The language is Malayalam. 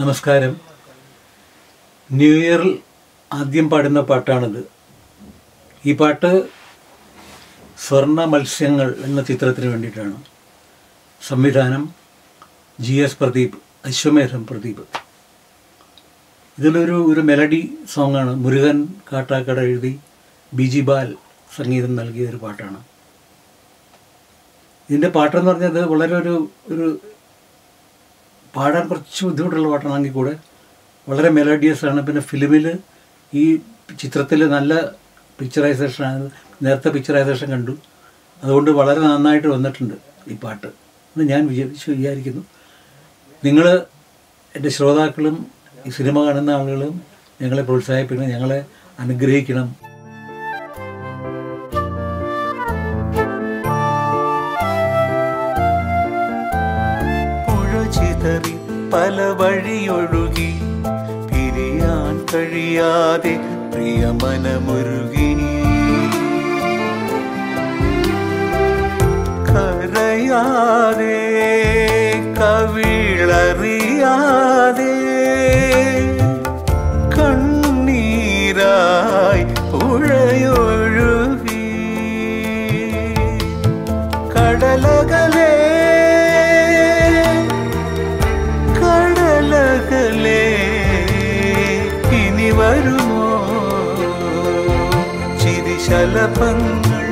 നമസ്കാരം. ന്യൂ ഇയറിൽ ആദ്യം പാടുന്ന പാട്ടാണിത്. ഈ പാട്ട് സ്വർണ മത്സ്യങ്ങൾ എന്ന ചിത്രത്തിന് വേണ്ടിയിട്ടാണ്. സംവിധാനം ജി എസ് പ്രദീപ് അശ്വമേധം പ്രദീപ്. ഇതിലൊരു ഒരു മെലഡി സോങ്ങാണ് മുരുകൻ കാട്ടാക്കട എഴുതി ബിജി ബാൽ സംഗീതം നൽകിയ ഒരു പാട്ടാണ്. ഇതിന്റെ പാട്ടെന്ന് പറഞ്ഞത് വളരെ ഒരു ഒരു പാടാൻ കുറച്ച് ബുദ്ധിമുട്ടുള്ള പാട്ടാണെങ്കിൽ കൂടെ വളരെ മെലോഡിയസ് ആണ്. പിന്നെ ഫിലിമിൽ ഈ ചിത്രത്തിൽ നല്ല പിക്ചറൈസേഷനാണ് നേരത്തെ പിക്ചറൈസേഷൻ കണ്ടു. അതുകൊണ്ട് വളരെ നന്നായിട്ട് വന്നിട്ടുണ്ട് ഈ പാട്ട്. എന്ന് ഞാൻ വിചാരിച്ചു വിചാരിക്കുന്നു. നിങ്ങൾ എന്റെ ശ്രോതാക്കളും ഈ സിനിമ കാണുന്ന ആളുകളും ഞങ്ങളെ പ്രോത്സാഹിപ്പിക്കണം ഞങ്ങളെ അനുഗ്രഹിക്കണം. ചിതറി പല വഴിയൊഴുകി പിരിയാൻ കഴിയാതെ പ്രിയമനമുരുകി കരയാതെ കവിളറിയാതെ കണ്ണീരായി ഉഴയൊഴുകി. കടലകല വരുമോ? ചിരിശലഭങ്ങൾ